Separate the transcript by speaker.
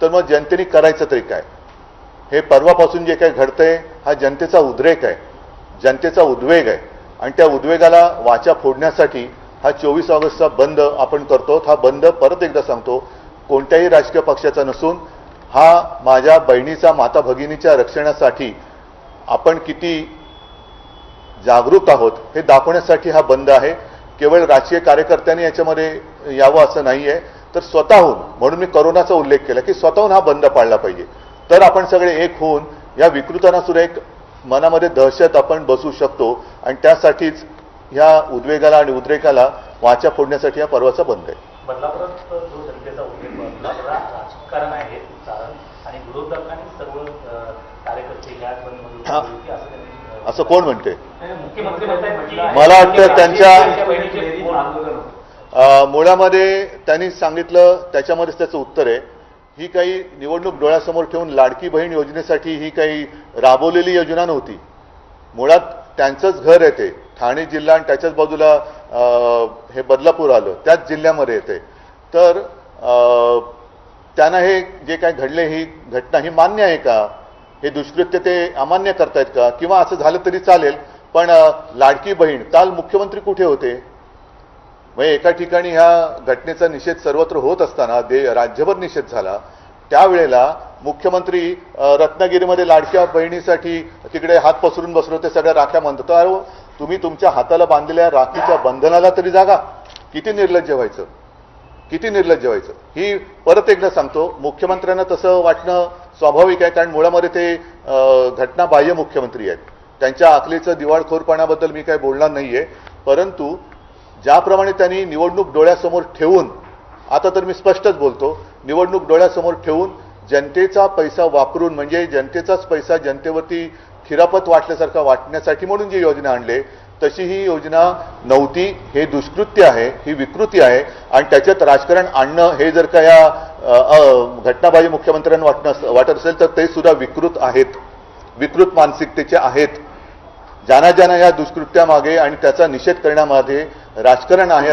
Speaker 1: तर मग जनतेने करायचं तरी काय? हे परवापासून जे काही घडतंय हा जनतेचा उद्रेक आहे. जनतेचा उद्वेग आहे. आणि त्या उद्वेगाला वाचा फोडण्यासाठी हा चोवीस ऑगस्टचा बंद आपण करतो. हा बंद परत एकदा सांगतो. कोणत्याही राजकीय पक्षाचा नसून हा माझ्या बहिणीचा माता भगिनीच्या रक्षणासाठी आपण किती जागरूक आहोत हे दाखवण्यासाठी हा बंद आहे. केवळ राजकीय कार्यकर्त्यांनी याच्यामध्ये यावं असं नाही आहे तर स्वतःहून म्हणून मी करोनाचा उल्लेख केला की स्वतःहून हा बंद पाळला पाहिजे. तर आपण सगळे एक होऊन या विकृतांना सुद्धा एक मनामध्ये दहशत आपण बसू शकतो आणि त्यासाठीच ह्या उद्वेगाला आणि उद्रेकाला वाचा फोडण्यासाठी हा पर्वाचा बंद आहे.
Speaker 2: बदलापुरात जो जनतेचा उल्लेख बदलापुरा राजकारण आहे चारण आणि विरोधकांनी सर्व अ, कार्यकर्ते ह्या बंदमधून. होती असं
Speaker 1: कोण म्हणते?
Speaker 2: की
Speaker 1: मला वाटतं त्यांच्या- मुळामध्ये त्यांनी सांगितलं त्याच्यामध्येच त्याचं उत्तर आहे. ही काही निवडणूक डोळ्यासमोर ठेवून लाडकी बहीण योजनेसाठी ही काही राबवलेली योजना नव्हती. मुळात त्यांचंच घर येते ठाणे जिल्हा आणि त्याच्याच बाजूला हे बदलापूर आलं त्याच जिल्ह्यामध्ये येते. तर त्यांना हे जे काय घडले ही घटना ही मान्य आहे का? हे दुष्कृत्य ते अमान्य करतायत का? किंवा असं झालं तरी चालेल पण लाडकी बहीण काल मुख्यमंत्री कुठे होते? म्हणजे एका ठिकाणी ह्या घटनेचा निषेध सर्वत्र होत असताना दे राज्यभर निषेध झाला. त्यावेळेला मुख्यमंत्री रत्नागिरीमध्ये लाडक्या बहिणीसाठी तिकडे हात पसरून बसले होते सगळ्या राख्या म्हणतात अरे तुम्ही तुमच्या हाताला बांधलेल्या राखीच्या बंधनाला तरी जागा. किती निर्लज्ज व्हायचं? किती निर्लज्ज व्हायचं? ही परत एकदा सांगतो मुख्यमंत्र्यांना तसं वाटणं स्वाभाविक आहे कारण मुळामध्ये ते घटना घटनाबाह्य मुख्यमंत्री आहेत. त्यांच्या आखलीचं दिवाळखोरपणाबद्दल मी काही बोलणार नाहीये परंतु ज्याप्रमाणे त्यांनी निवडणूक डोळ्यासमोर ठेवून आता तर मी स्पष्टच बोलतो निवडणूक डोळ्यासमोर ठेवून जनतेचा पैसा वापरून म्हणजे जनतेचाच पैसा जनतेवरती खिरापत वाटल्यासारखा वाटण्यासाठी म्हणून जी योजना आणले तशी ही योजना नव्हती. हे दुष्कृत्य आहे ही विकृती आहे. आणि त्याच्यात राजकारण आणणं हे जर का या घटनाबाजी मुख्यमंत्र्यांना वाटणं वाटत असेल तर ते सुद्धा विकृत आहेत. विकृत मानसिकतेचे आहेत. ज्यांना ज्यांना या दुष्कृत्यामागे आणि त्याचा निषेध करण्यामागे राजकारण आहे